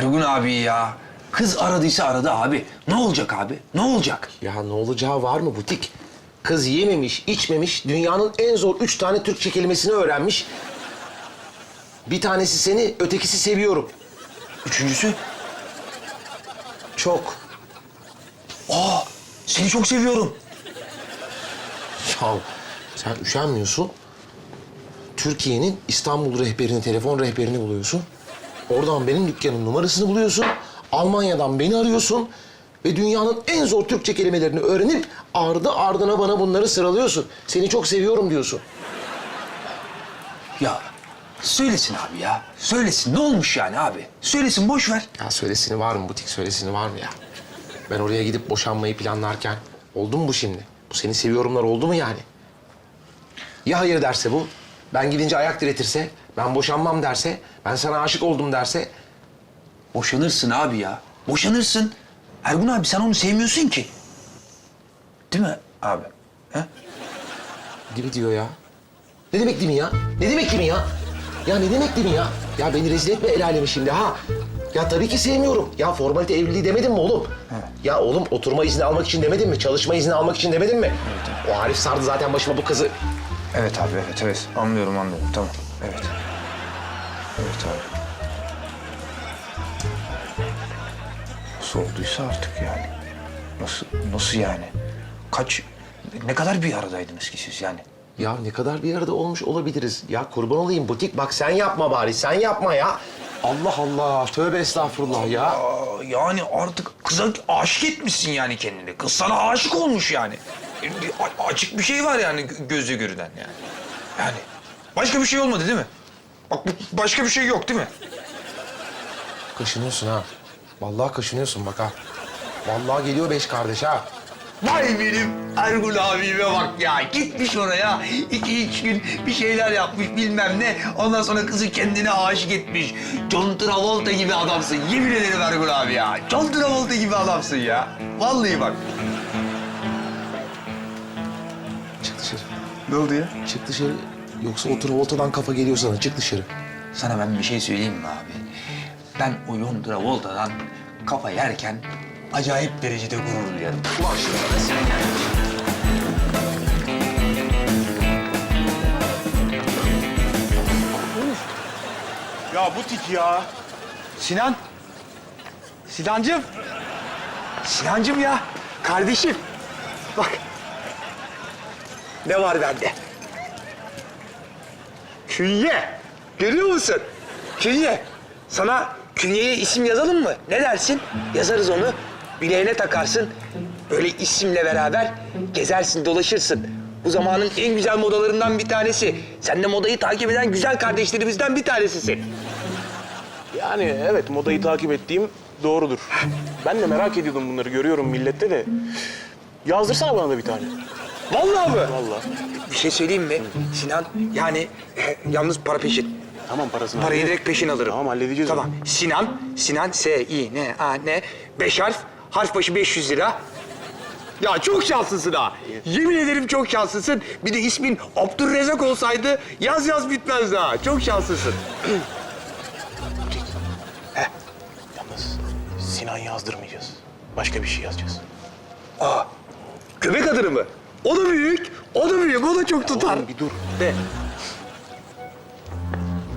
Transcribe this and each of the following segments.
Ergun abi ya. Kız aradıysa aradı abi. Ne olacak abi? Ne olacak? Ya ne olacağı var mı butik? Kız yememiş, içmemiş, dünyanın en zor üç tane Türkçe kelimesini öğrenmiş. Bir tanesi seni, ötekisi seviyorum. Üçüncüsü? Çok. Aa, seni çok seviyorum. Ya sen üşenmiyorsun. Türkiye'nin İstanbul rehberini, telefon rehberini buluyorsun. Oradan benim dükkanın numarasını buluyorsun. Almanya'dan beni arıyorsun. Ve dünyanın en zor Türkçe kelimelerini öğrenip ardı ardına bana bunları sıralıyorsun. Seni çok seviyorum diyorsun. Ya söylesin abi ya. Söylesin. Ne olmuş yani abi? Söylesin boş ver. Ya söylesini var mı butik söylesini var mı ya? Ben oraya gidip boşanmayı planlarken oldu mu bu şimdi? Bu seni seviyorumlar oldu mu yani? Ya hayır derse bu? Ben gidince ayak diretirse, ben boşanmam derse, ben sana aşık oldum derse... Boşanırsın abi ya. Boşanırsın. Ergun abi sen onu sevmiyorsun ki. Değil mi abi? He? Gibi diyor ya. Ne demek değil mi ya? Ne demek değil mi ya? Ya ne demek değil mi ya? Ya beni rezil etme el alemi şimdi ha. Ya tabii ki sevmiyorum. Ya formalite evliliği demedim mi oğlum? Ya oğlum oturma izni almak için demedim mi? Çalışma izni almak için demedim mi? O Arif sardı zaten başıma bu kızı. Evet abi evet evet. Anlıyorum anlıyorum. Tamam. Evet. Evet abi. Nasıl olduysa artık yani. Nasıl nasıl yani? Kaç ne kadar bir aradaydınız ki siz yani? Ya ne kadar bir arada olmuş olabiliriz. Ya kurban olayım butik bak sen yapma bari sen yapma ya. Allah Allah tövbe estağfurullah ya. Aa, yani artık kıza aşık etmişsin yani kendini. Kız sana aşık olmuş yani. A- açık bir şey var yani gö- gözle görülen yani. Yani başka bir şey olmadı değil mi? Bak başka bir şey yok değil mi? Kaşınıyorsun ha. Vallahi kaşınıyorsun bak ha. Vallahi geliyor beş kardeş ha. Vay benim Ergun abime bak ya. Gitmiş oraya iki üç gün bir şeyler yapmış bilmem ne. Ondan sonra kızı kendine aşık etmiş. John Travolta gibi adamsın. Yemin ederim Ergun abi ya. John Travolta gibi adamsın ya. Vallahi bak. Ne oldu ya? Çık dışarı. Yoksa o Travolta'dan kafa geliyor sana. Çık dışarı. Sana ben bir şey söyleyeyim mi abi? Ben o John Travolta'dan kafa yerken acayip derecede gurur duyarım. Ulan şurada da sen gel. Ya butik ya. Sinan. Sinancım. Sinancım ya. Kardeşim. Bak. Ne var bende? Künye. Görüyor musun? Künye. Sana künyeye isim yazalım mı? Ne dersin? Yazarız onu. Bileğine takarsın. Böyle isimle beraber gezersin, dolaşırsın. Bu zamanın en güzel modalarından bir tanesi. Sen de modayı takip eden güzel kardeşlerimizden bir tanesisin. Yani evet modayı takip ettiğim doğrudur. Ben de merak ediyordum bunları görüyorum millette de. Yazdırsana bana da bir tane. Vallahi mı? Vallahi. Bir şey söyleyeyim mi Sinan? Yani e, yalnız para peşin. Tamam parasını Parayı direkt peşin alırım. Tamam halledeceğiz Tamam. onu. Sinan, Sinan S I N A N. Beş harf, harf başı 500 lira. Ya çok şanslısın ha. Yemin ederim çok şanslısın. Bir de ismin Abdurrezzak olsaydı yaz yaz bitmezdi ha. Çok şanslısın. Yalnız Sinan yazdırmayacağız. Başka bir şey yazacağız. Aa, göbek adını mı? O da büyük. O da büyük. O da çok tutar. Oğlum bir dur. De.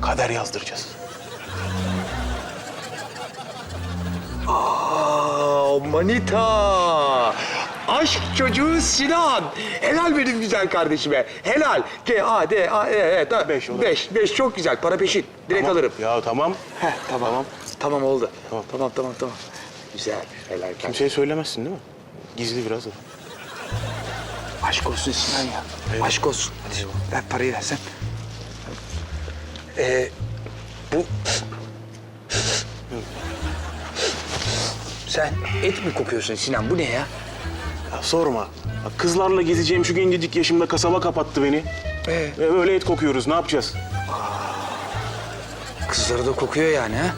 Kader yazdıracağız. Aa, manita. Aşk çocuğu Sinan. Helal benim güzel kardeşime. Helal. G A D A E E. Da- Beş olur. Beş. Beş çok güzel. Para peşin. Direkt Tamam. alırım. Ya tamam. Heh, tamam. Tamam. Tamam oldu. Tamam. Tamam tamam tamam. Güzel. Helal kardeşim. Kimseye söylemezsin değil mi? Gizli biraz da. Aşk olsun Sinan ya. Aşk olsun. Hadi ver parayı ver sen. Ee, bu... Sen et mi kokuyorsun Sinan? Bu ne ya? Ya sorma. Bak kızlarla gezeceğim şu gencecik yaşımda kasaba kapattı beni. Ee, Ve böyle et kokuyoruz. Ne yapacağız? kızları da kokuyor yani ha?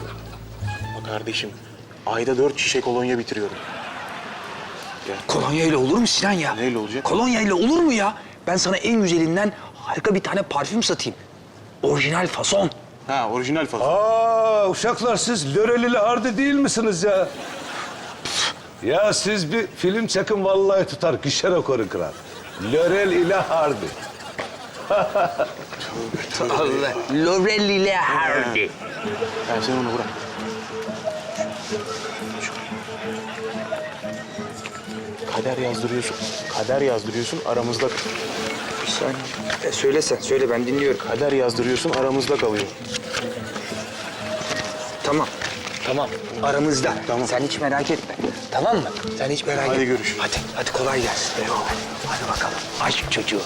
Bak kardeşim. Ayda dört şişe kolonya bitiriyorum. Kolonya ile olur mu Sinan ya? Neyle olacak? Kolonya ile olur mu ya? Ben sana en güzelinden harika bir tane parfüm satayım. Orijinal fason. Ha orijinal fazla. Aa uşaklar siz Lörelili Hardi değil misiniz ya? Ya siz bir film çekin vallahi tutar. Gişe rekoru kırar. Lörel ile Hardi. Allah. Laurel ile Hardy. Ha, sen onu bırak. Kader yazdırıyorsun. Kader yazdırıyorsun aramızda. Bir saniye. E, söyle sen, söyle ben dinliyorum. Kader yazdırıyorsun aramızda kalıyor. Tamam. Tamam. Aramızda. Tamam. Sen hiç merak etme. Tamam mı? Sen hiç merak etme. Hadi görüşürüz. Hadi, hadi kolay gelsin. Eyvallah. Hadi bakalım. Aşk çocuğu.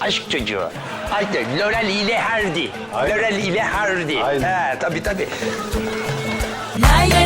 Aşk çocuğu. Hadi Laurel ile Hardy. Aynen. Laurel ile Hardy. Aynen. He, tabii tabii. Lay lay